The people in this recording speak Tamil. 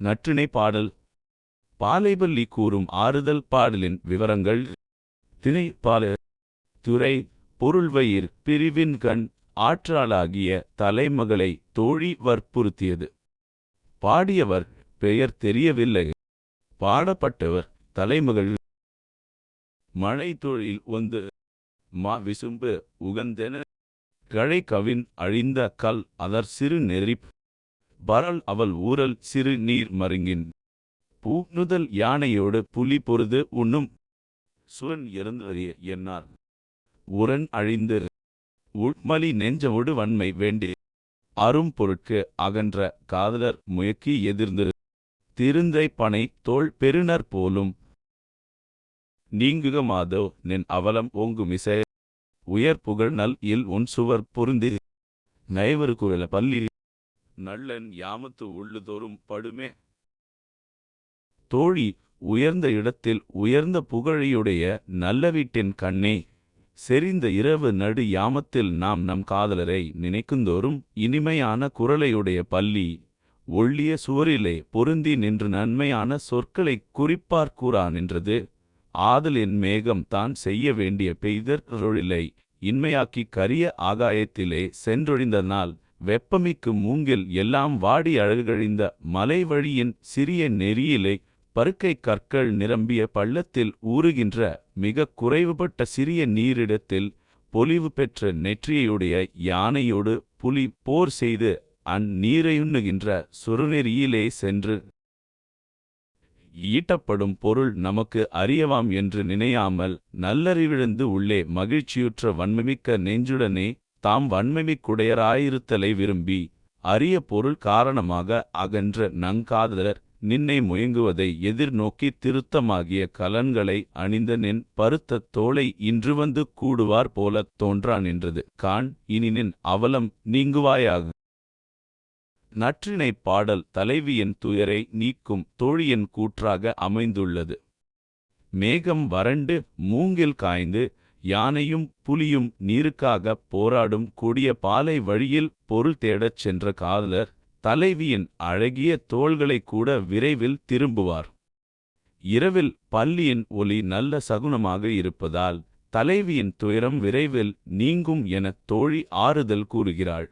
நற்றிணை பாடல். பாலைபள்ளி கூறும் ஆறுதல் பாடலின் விவரங்கள். திணை பால துறை. பொருள்வயிர். பிரிவின் கண். ஆற்றாளாகிய தலைமகளை தோழி வற்புறுத்தியது. பாடியவர். பெயர் தெரியவில்லை. பாடப்பட்டவர். தலைமகள். மழை தொழில் ஒன்று. மா விசும்பு. உகந்தென. கழை கவின் அழிந்த கல். அதர் சிறு நெறிப் வரல் அவள் ஊரல் சிறு நீர் மருங்கின். பூணுதல் யானையோடு புலி பொருது உண்ணும். சுரன் இறந்தறிய என்னார். உரன் அழிந்து. உள்மலி நெஞ்சவோடு வன்மை வேண்டி. அரும் பொருட்கு அகன்ற காதலர் முயக்கி எதிர்ந்து. திருந்தை பனை தோள் பெருனர் போலும். நீங்குக மாதோ நின் அவலம் ஓங்குமிசை உயர் புகழ் நல் இல் உன் சுவர் பொருந்தி. நைவரு குழல பள்ளி நல்லன் யாமத்து உள்ளுதோறும் படுமே. தோழி உயர்ந்த இடத்தில் உயர்ந்த புகழையுடைய நல்ல வீட்டின் கண்ணே செறிந்த இரவு நடு யாமத்தில் நாம் நம் காதலரை நினைக்குந்தோறும் இனிமையான குரலையுடைய பள்ளி ஒள்ளிய சுவரிலே பொருந்தி நின்று நன்மையான சொற்களைக் குறிப்பார்கூறா நின்றது. ஆதலின் மேகம் தான் செய்ய வேண்டிய பெய்தர் ரொழிலை இன்மையாக்கி கரிய ஆகாயத்திலே சென்றொழிந்த நாள். வெப்பமிக்கு மூங்கில் எல்லாம் வாடி அழகுகழிந்த மலை வழியின் சிறிய நெறியிலே பருக்கை கற்கள் நிரம்பிய பள்ளத்தில் ஊறுகின்ற மிக குறைவுபட்ட சிறிய நீரிடத்தில் பொலிவு பெற்ற நெற்றியையுடைய யானையோடு புலி போர் செய்து அந்நீரையுண்ணுகின்ற சுருநெறியிலே சென்று ஈட்டப்படும் பொருள் நமக்கு அறியவாம் என்று நினையாமல் நல்லறிவிழந்து உள்ளே மகிழ்ச்சியுற்ற வன்மைமிக்க நெஞ்சுடனே தாம் வன்மைமிக்குடையராயிருத்தலை விரும்பி அரிய பொருள் காரணமாக அகன்ற நங்காதலர் நின்னை முயங்குவதை எதிர்நோக்கி திருத்தமாகிய கலன்களை அணிந்த நின் பருத்த தோளை இன்று வந்து கூடுவார் போலத் தோன்றா நின்றது. கான் இனி நின் அவலம் நீங்குவாயாக. நற்றினைப் பாடல் தலைவியின் துயரை நீக்கும் தோழியின் கூற்றாக அமைந்துள்ளது. மேகம் வறண்டு மூங்கில் காய்ந்து யானையும் புலியும் நீருக்காக போராடும் கூடிய பாலை வழியில் பொருள் தேடச் சென்ற காதலர் தலைவியின் அழகிய தோள்களை கூட விரைவில் திரும்புவார். இரவில் பல்லியின் ஒலி நல்ல சகுனமாக இருப்பதால் தலைவியின் துயரம் விரைவில் நீங்கும் என தோழி ஆறுதல் கூறுகிறாள்.